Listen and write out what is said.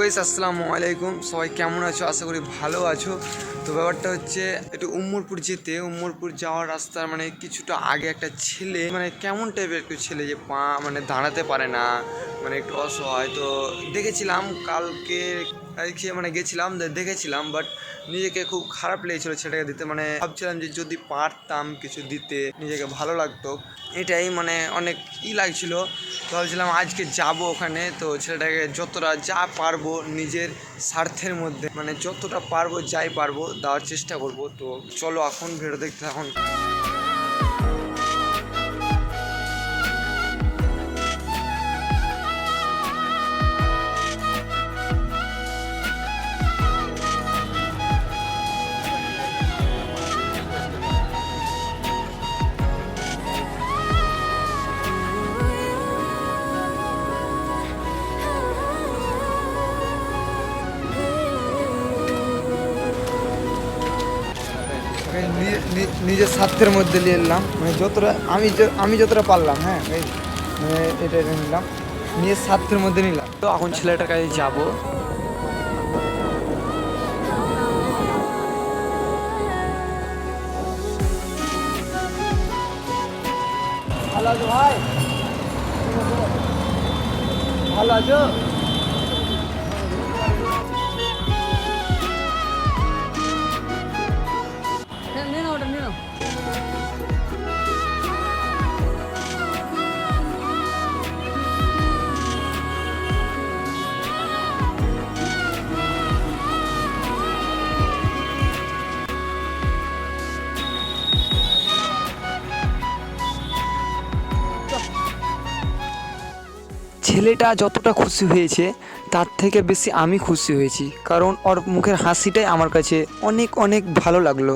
Guys আসসালামু আলাইকুম। সবাই কেমন আছো? আশা করি ভালো আছো। তো ব্যাপারটা হচ্ছে, একটু উম্মরপুর যেতে, উম্মরপুর যাওয়ার রাস্তার মানে কিছুটা আগে একটা ছেলে মানে কেমন টাইপের একটু ছেলে যে পা মানে দাঁড়াতে পারে না মানে একটু অসহায়। তো দেখেছিলাম, কালকে আজকে মানে গেছিলাম দেখেছিলাম বাট নিজেকে খুব খারাপ লেগেছিল ছেলেটাকে দিতে। মানে ভাবছিলাম যে যদি পারতাম কিছু দিতে, নিজেকে ভালো লাগতো। এটাই মানে অনেক ই লাগছিল। তো ভাবছিলাম আজকে যাব ওখানে, তো ছেলেটাকে যতটা যা পারব নিজের স্বার্থের মধ্যে মানে যতটা পারব যাই পারব দেওয়ার চেষ্টা করব। তো চলো এখন ভিডিও দেখতে এখন নিজের স্বার্থের মধ্যে নিয়ে এলাম মানে যতটা আমি আমি যতটা পারলাম হ্যাঁ এই মানে এটা এটা নিলাম। নিজের স্বার্থের মধ্যে নিলাম। তো এখন ছেলেটার কাছে যাব। ভালো আছো ভাই? ভালো আছো? ছেলেটা যতটা খুশি হয়েছে, তার থেকে বেশি আমি খুশি হয়েছি। কারণ ওর মুখের হাসিটাই আমার কাছে অনেক অনেক ভালো লাগল।